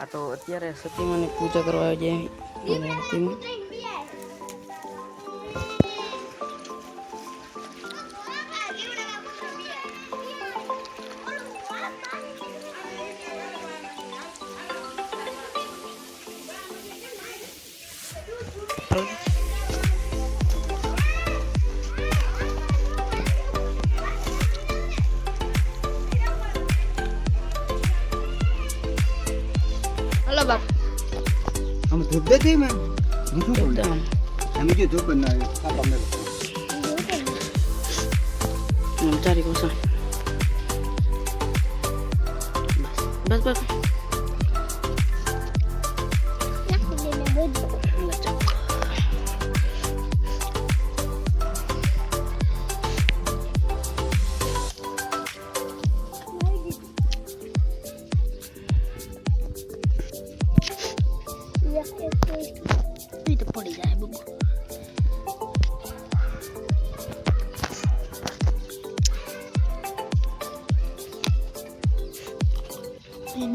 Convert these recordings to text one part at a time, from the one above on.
આ તો અત્યારે સતીમાની પૂજા કરવા આવી જાય સતીમાં હલો આમ ધૂપ દે છે મેં હું શું બોલું એકદમ અમે જો ધૂપ બનાવ્યો આ તમે ચારી કોસા બસ બસ બસ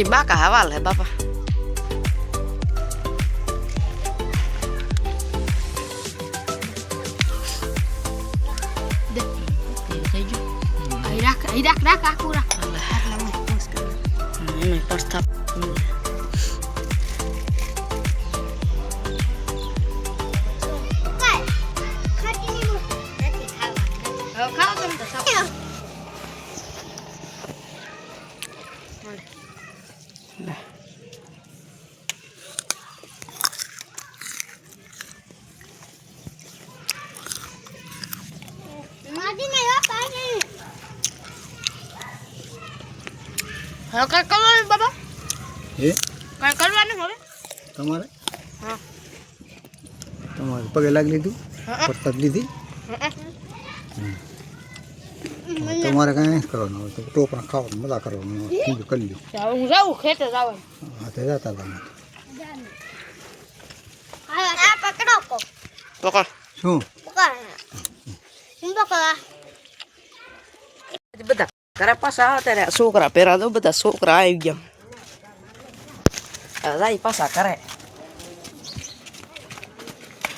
એ બાકા હવાલ હે બાપા દે. થઈ ગયું અહીં રાખ અહીં રાખ રાખ આખું રાખ આટલામાં પોસ કર. એમાં પ્રસ્થાપ હવે કઈ કરવાનું બાબા? હે? કઈ કરવાનું હવે? તમારે? હા. તમારે પગે લાગી લીધું? હા. પત્તા લીધી? તમારે કાંઈ નહીં કરવાનું. હોય તો ટોપરા ખાવાનું મજા કરવાનું. બીજું કરી લ્યો. હું જાઉં ખેતર જવાનું. હા તે જતા તમે આ પકડો પકડ. શું? પકડ. બધા. ઘરે પાછા આવે ત્યારે આ છોકરા પહેરા દો બધા છોકરા આવી ગયા હવે જાય પાછા કરે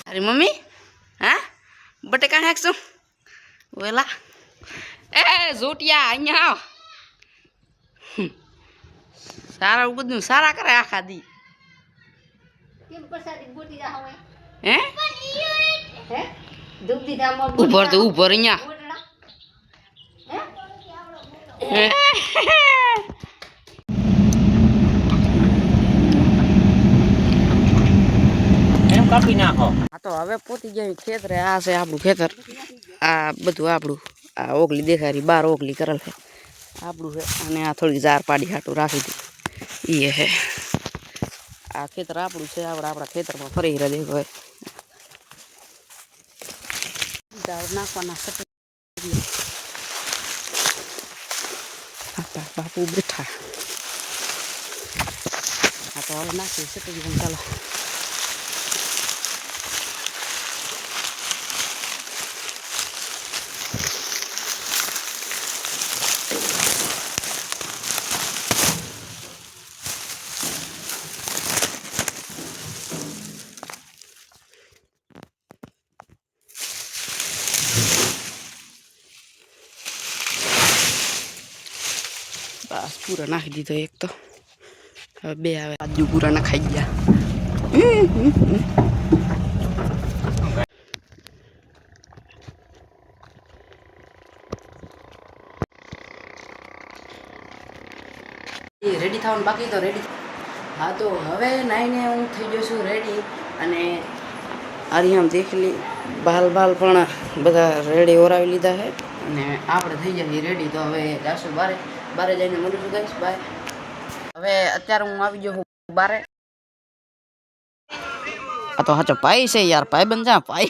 અરે મમ્મી હા બટેકા નાખશું વેલા એ જોટિયા અહીંયા આવ હમ. સારા બધું સારા કરે આખા દી કેમ પ્રસાદી ગોટી જા હવે હે હે દૂધ દીધા મોર ઉભર તો ઉભર અહીંયા હે? એમ કાપી નાખો. આ તો હવે પોતી ગયા ખેતરે, આ છે આપણું ખેતર. આ બધું આપણું, આ ઓગલી દેખાડી, બાર ઓગલી કરેલ છે. આપણું છે, અને આ થોડી ઝાર પાડી હાટું રાખી દીધું. એ હે. આ ખેતર આપણું છે આપણે આપણા ખેતરમાં ફરી રહ્યા દેખો નાખવાના બાપા બેઠા આ તો હવે નાખી સટી પણ ચાલો બસ પૂરા નાખી દીધો એક તો હવે બે આવે આજુ પૂરા નખાઈ ગયા એ રેડી થવાનું બાકી તો રેડી હા તો હવે નાઈને હું થઈ ગયો છું રેડી અને આરિયામ દેખલી બાલ બાલ પણ બધા રેડી ઓરાવી લીધા છે. અને આપણે થઈ જઈએ રેડી તો હવે જાશું બારે. બારે જઈને મળું છું ગાઈશ બાય. હવે અત્યારે હું આવી ગયો છું બારે. આ તો હાચો પાઈ છે યાર પાઈ બન જા પાઈ